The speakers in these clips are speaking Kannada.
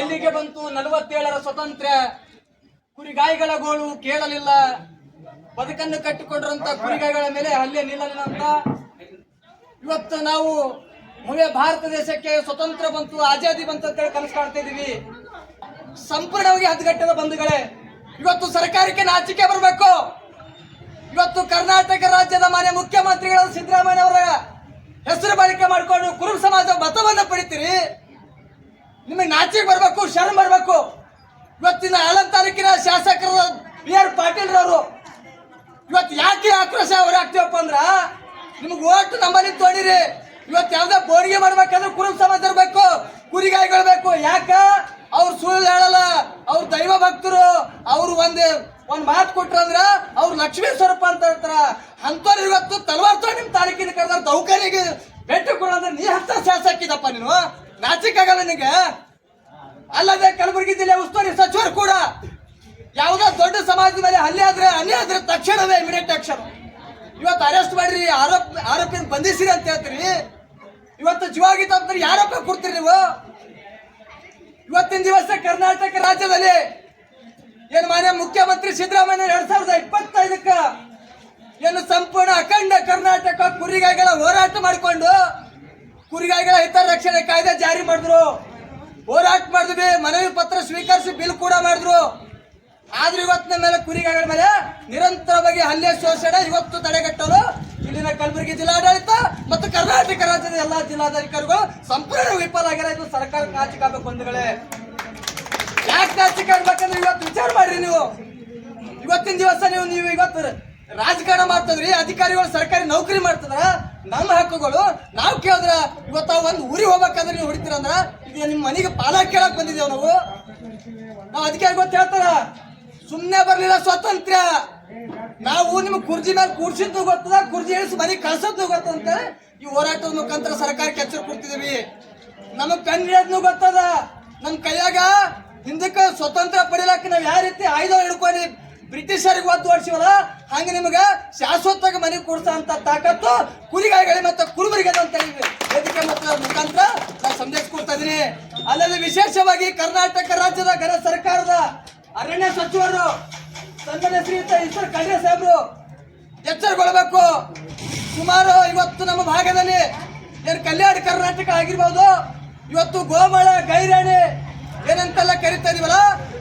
ಎಲ್ಲಿಗೆ ಬಂತು, ನಲವತ್ತೇಳರ ಸ್ವತಂತ್ರ ಕುರಿಗಾಯಿಗಳ ಗೋಳು ಕೇಳಲಿಲ್ಲ. ಬದುಕನ್ನು ಕಟ್ಟಿಕೊಂಡಿರುವಂತ ಕುರಿಗಾಯಿಗಳ ಮೇಲೆ ಹಲ್ಲೆ ನಿಲ್ಲಲಿಲ್ಲ ಅಂತ ಇವತ್ತು ನಾವು ಭವ್ಯ ಭಾರತ ದೇಶಕ್ಕೆ ಸ್ವತಂತ್ರ ಬಂತು, ಆಜಾದಿ ಬಂತು ಅಂತೇಳಿ ಕನಸು ಕಾಣ್ತಾ ಇದೀವಿ ಸಂಪೂರ್ಣವಾಗಿ ಹದ್ಗಟ್ಟದ ಬಂಧುಗಳೇ, ಇವತ್ತು ಸರ್ಕಾರಕ್ಕೆ ನಾಚಿಕೆ ಬರಬೇಕು. ಇವತ್ತು ಕರ್ನಾಟಕ ರಾಜ್ಯದ ಮಾನ್ಯ ಮುಖ್ಯಮಂತ್ರಿಗಳು ಸಿದ್ದರಾಮಯ್ಯ ಅವರ ಹೆಸರು ಬಳಕೆ ಮಾಡಿಕೊಂಡು ಕುರುಬ ಸಮಾಜ ಮತವನ್ನು ಪಡಿತೀರಿ. ನಿಮಗೆ ನಾಚಿಕೆ ಬರಬೇಕು, ಶರಣ ಬರಬೇಕು. ಇವತ್ತಿನ ಏಳನೇ ತಾರೀಕಿನ ಶಾಸಕರ ಬಿ ಆರ್ ಪಾಟೀಲ್ ರವರು ಇವತ್ತು ಯಾಕೆ ಆಕ್ರೋಶ ಅವ್ರು ಆಗ್ತೀವಪ್ಪ ಅಂದ್ರ, ನಿಮ್ಗೆ ಓಟ್ ನಮ್ಮಲ್ಲಿ ತೋಡಿರಿ ಇವತ್ತು ಯಾವ್ದೋ ಬೋರಿಗೆ ಮಾಡ್ಬೇಕಂದ್ರೆ ಕುರುಬ ಸಮಾಜ ಇರಬೇಕು ಕುರಿಗಾಯಿಗಳು ಬೇಕು ಯಾಕ? ಅವ್ರು ಸುಳ್ಳು ಹೇಳಲ್ಲ. ಅವ್ರ ದೈವ ಭಕ್ತರು, ಅವ್ರು ಒಂದು ಒಂದು ಮಾತು ಕೊಟ್ರ ಅಂದ್ರೆ ಅವ್ರು ಲಕ್ಷ್ಮೀ ಸ್ವರೂಪ ಅಂತ ಹೇಳ್ತಾರ. ಅಂತವ್ರು ಇವತ್ತು ತಲವಾರ್ ತಗೊಂಡು ನಿಮ್ ತಾಲೂಕಿನ ಕರೆದ ದೌಕರಿಗೆ ಭೇಟಿ ಕೊಡಂದ್ರೆ ನೀ ಹತ್ತ ಶಾಸಕಿದಪ್ಪ ನೀನು. ನಾಚಿಕಾಗಲ್ಲ ನಿನಗೆ. ಅಲ್ಲದೆ ಕಲಬುರಗಿ ಜಿಲ್ಲೆ ಉಸ್ತುವಾರಿ ಸಚಿವರು ಕೂಡ ಯಾವುದೋ ದೊಡ್ಡ ಸಮಾಜದ ಮೇಲೆ ಹಲ್ಲೆ ಆದ್ರೆ ಹಲ್ಲೆ ಆದ್ರೆ ತಕ್ಷಣವೇ ಇಮಿಡಿಯೇಟ್ ಆಕ್ಷನ್ ಇವತ್ತು ಅರೆಸ್ಟ್ ಮಾಡ್ರಿ, ಆರೋಪ ಆರೋಪಿನ ಬಂಧಿಸಿರಿ ಅಂತ ಹೇಳ್ತೀರಿ. ಇವತ್ತು ಜೀವಾಗಿ ತಪ್ಪಿದ್ರೆ ಯಾರಪ್ಪ ಕೊಡ್ತೀರಿ ನೀವು? ಇವತ್ತಿನ ದಿವಸ ಕರ್ನಾಟಕ ರಾಜ್ಯದಲ್ಲಿ ಏನು ಮಾನ್ಯ ಮುಖ್ಯಮಂತ್ರಿ ಸಿದ್ದರಾಮಯ್ಯ ಎರಡ್ ಸಾವಿರದ ಇಪ್ಪತ್ತೈದಕ್ಕ ಏನು ಸಂಪೂರ್ಣ ಅಖಂಡ ಕರ್ನಾಟಕ ಕುರಿಗಾಯಿಗಳ ಹೋರಾಟ ಮಾಡಿಕೊಂಡು ಕುರಿಗಾಯಿಗಳ ಹಿತರಕ್ಷಣೆ ಕಾಯ್ದೆ ಜಾರಿ ಮಾಡಿದ್ರು. ಹೋರಾಟ ಮಾಡಿದ್ವಿ, ಮನವಿ ಪತ್ರ ಸ್ವೀಕರಿಸಿ ಬಿಲ್ ಕೂಡ ಮಾಡಿದ್ರು. ಆದ್ರೆ ಇವತ್ತಿನ ಮೇಲೆ ಕುರಿಗಳ ಮೇಲೆ ನಿರಂತರವಾಗಿ ಹಲ್ಲೆ ಶೋಷಣೆ ಇವತ್ತು ತಡೆಗಟ್ಟಲು ಇಲ್ಲಿನ ಕಲಬುರಗಿ ಜಿಲ್ಲಾಡಳಿತ ಮತ್ತು ಕರ್ನಾಟಕ ರಾಜ್ಯದ ಎಲ್ಲಾ ಜಿಲ್ಲಾಧಿಕಾರಿಗಳು ಸಂಪೂರ್ಣ ವಿಫಲ ಆಗ್ಯಾರ ಇದು ಸರ್ಕಾರ ನಾಚಿಕಾಗಬೇಕು ಬಂಧುಗಳೇ. ಯಾಕೆ ನಾಚಿಕೆ ಇವತ್ತು ವಿಚಾರ ಮಾಡ್ರಿ ನೀವು. ಇವತ್ತಿನ ದಿವಸ ನೀವು ನೀವು ಇವತ್ತು ರಾಜಕಾರಣ ಮಾಡ್ತದ್ರಿ, ಅಧಿಕಾರಿಗಳು ಸರ್ಕಾರಿ ನೌಕರಿ ಮಾಡ್ತದ್ರ, ನಮ್ಮ ಹಕ್ಕುಗಳು, ನಾವು ಕೇಳಿದ್ರ ಇವತ್ತ ಒಂದು ಊರಿಗೆ ಹೋಗ್ಬೇಕಾದ್ರೆ ನೀವು ಹೊಡಿತೀರಂದ್ರ, ಇದು ನಿಮ್ಮ ಮನೆಗೆ ಪಾಲ ಕೇಳಕ್ ಬಂದಿದ್ದೇವೆ ನಾವು. ನಾವು ಅಧಿಕಾರಿ ಗೊತ್ತ ಹೇಳ್ತಾರ? ಸುಮ್ಮನೆ ಬರ್ಲಿಲ್ಲ ಸ್ವಾತಂತ್ರ್ಯ. ನಾವು ನಿಮ್ಗೆ ಕುರ್ಜಿ ಮೇಲೆ ಕೂರ್ಸಿದ್ದು ಗೊತ್ತದ, ಕುರ್ಜಿ ಇಳಿಸಿ ಮನೆಗೆ ಕಳ್ಸೋದು ಗೊತ್ತಂತ ಈ ಹೋರಾಟದ ಮುಖಾಂತರ ಸರ್ಕಾರಕ್ಕೆ ಎಚ್ಚರ ಕೊಡ್ತಿದೀವಿ ನಮಗ್ ಪೆನ್ ಹಿಡಿಯೋದ್ನು ಗೊತ್ತದ. ನಮ್ ಕೈಯಾಗ ಹಿಂದಕ್ಕೆ ಸ್ವತಂತ್ರ ಪಡಿಲಕ್ಕ ನಾವ್ ಯಾವ ರೀತಿ ಆಯುಧ ಹಿಡ್ಕೊಂಡು ಬ್ರಿಟಿಷರಿಗೆ ಒದ್ದು ಓಡಿಸಿವಲ್ಲ ಹಂಗೆ ನಿಮಗೆ ಶಾಶ್ವತವಾಗಿ ಮನೆ ಕೂಡ್ಸ ಅಂತ ತಾಕತ್ತು ಕುರಿಗಾಯಿಗಳಿಗೆ ಮತ್ತೆ ಕುರುಬರಿಗೆ ಅಂತ ವೇದಿಕೆ ಮತ್ತು ಮುಖಾಂತರ ನಾನು ಸಂದೇಶ ಕೊಡ್ತಾ ಇದೀನಿ ಅಲ್ಲದೆ ವಿಶೇಷವಾಗಿ ಕರ್ನಾಟಕ ರಾಜ್ಯದ ಗರ ಸರ್ಕಾರದ ಅರಣ್ಯ ಸಚಿವರು ಸನ್ಮಾನ್ಯ ಶ್ರೀಯುತ ಈಶ್ವರ್ ಖಂಡ್ರೆ ಸಾಹೇಬರು ಎಚ್ಚರಗೊಳ್ಳಬೇಕು ಸುಮಾರು ಇವತ್ತು ನಮ್ಮ ಭಾಗದಲ್ಲಿ ಏನು ಕಲ್ಯಾಣ ಕರ್ನಾಟಕ ಆಗಿರ್ಬೋದು, ಇವತ್ತು ಗೋಮಳ, ಗೈರಾಣಿ, ಏನಂತೆಲ್ಲ ಕರಿತಾ ಇದೀವಲ್ಲ?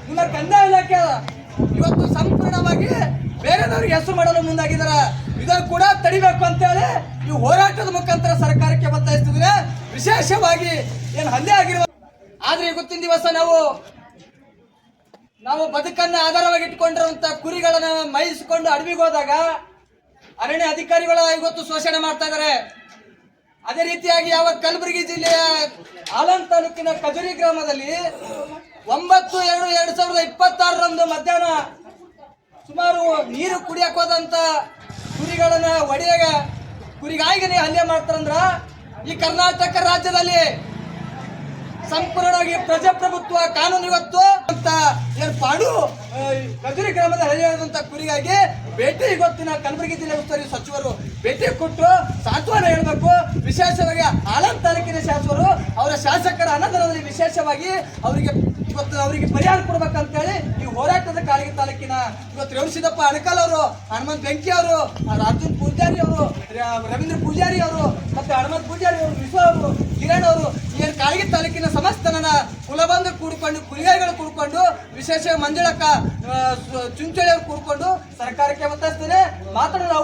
ನಿಮ್ಮ ಕಂದಾಯ ಇಲಾಖೆ ಇವತ್ತು ಇವತ್ತು ಸಂಪೂರ್ಣವಾಗಿ ಬೇರೆದವ್ರಿಗೆ ಹೆಸರು ಮಾಡಲು ಮುಂದಾಗಿದಾರ ಇದನ್ನು ಕೂಡ ತಡಿಬೇಕು ಅಂತೇಳಿ ಈ ಹೋರಾಟದ ಮುಖಾಂತರ ಸರ್ಕಾರಕ್ಕೆ ಒತ್ತಾಯಿಸ್ತಿದ್ರೆ ವಿಶೇಷವಾಗಿ ಏನು ಹಲ್ಲೆ ಆಗಿರುವ ಆದ್ರೆ ಇವತ್ತಿನ ದಿವಸ ನಾವು ನಾವು ಬದುಕನ್ನ ಆಧಾರವಾಗಿ ಇಟ್ಕೊಂಡಿರುವಂತ ಕುರಿಗಳನ್ನ ಮೈಸಿಕೊಂಡು ಅಡವಿಗೆ ಹೋದಾಗ ಅರಣ್ಯ ಅಧಿಕಾರಿಗಳ ಇವತ್ತು ಶೋಷಣೆ ಮಾಡ್ತಾ ಇದ್ದಾರೆ. ಅದೇ ರೀತಿಯಾಗಿ ಯಾವ ಕಲಬುರಗಿ ಜಿಲ್ಲೆಯ ಆಲಂ ತಾಲೂಕಿನ ಕಜೂರಿ ಗ್ರಾಮದಲ್ಲಿ ಒಂಬತ್ತು ಎರಡು ಎರಡ್ ಸಾವಿರದ ಇಪ್ಪತ್ತಾರರಂದು ಮಧ್ಯಾಹ್ನ ಸುಮಾರು ನೀರು ಕುಡಿಯಕ್ ಹೋದಂತ ಕುರಿಗಳನ್ನ ಒಡೆಯಾಗ ನೀವು ಹಲ್ಲೆ ಮಾಡ್ತಾರಂದ್ರ ಈ ಕರ್ನಾಟಕ ರಾಜ್ಯದಲ್ಲಿ ಸಂಪೂರ್ಣವಾಗಿ ಪ್ರಜಾಪ್ರಭುತ್ವ ಕಾನೂನು ಇವತ್ತು ಅಂತ ಪಾಡು ಆ, ಗಜರಿ ಗ್ರಾಮದ ಹಳ್ಳಿಯಾದಂತ ಕುರಿಗಾಗಿ ಭೇಟಿ ಇವತ್ತಿನ ಕಲಬುರಗಿ ಜಿಲ್ಲೆ ಉಸ್ತುವಾರಿ ಸಚಿವರು ಭೇಟಿ ಕೊಟ್ಟು ಸಾಂತ್ವನ ಹೇಳಬೇಕು. ವಿಶೇಷವಾಗಿ ಆಲಂ ತಾಲೂಕಿನ ಶಾಸಕರು ಅವರ ಶಾಸಕರ ಅನಂತರದಲ್ಲಿ ವಿಶೇಷವಾಗಿ ಅವರಿಗೆ ಇವತ್ತು ಅವರಿಗೆ ಪರಿಹಾರ ಕೊಡ್ಬೇಕಂತೇಳಿ ಹೋರಾಟದ ಕಾಳಿಗೆ ತಾಲೂಕಿನ ಇವತ್ತು ರೇವಣಸಿದ್ದಪ್ಪ ಅಣಕಲ್ ಅವರು, ಹನುಮಂತ್ ಬೆಂಕಿ ಅವರು, ಅರ್ಜುನ್ ಪೂಜಾರಿ ಅವರು ರವೀಂದ್ರ ಪೂಜಾರಿ ಅವರು ಮತ್ತೆ ಹನುಮಂತ್ ಪೂಜಾರಿ ಅವರು, ವಿಶ್ವ ಅವರು, ಕಿರಣ್ ಅವರು ಏನು ಕಾಳಿಗೆ ತಾಲೂಕಿನ ಸಮಸ್ತ ನನ್ನ ಕುಲಬಂಧ ಕೂಡಿಕೊಂಡು ಕುಲಿಯಾರಿಗಳು ಕೂಡಿಕೊಂಡು, ವಿಶೇಷ ಮಂಜುಳಕ್ಕ ಚುಂಚೋಳಿ ಅವರು ಕೂಡಿಕೊಂಡು ಸರ್ಕಾರಕ್ಕೆ ಒತ್ತಾಯಿಸ್ತೇನೆ. ಮಾತಾಡಲು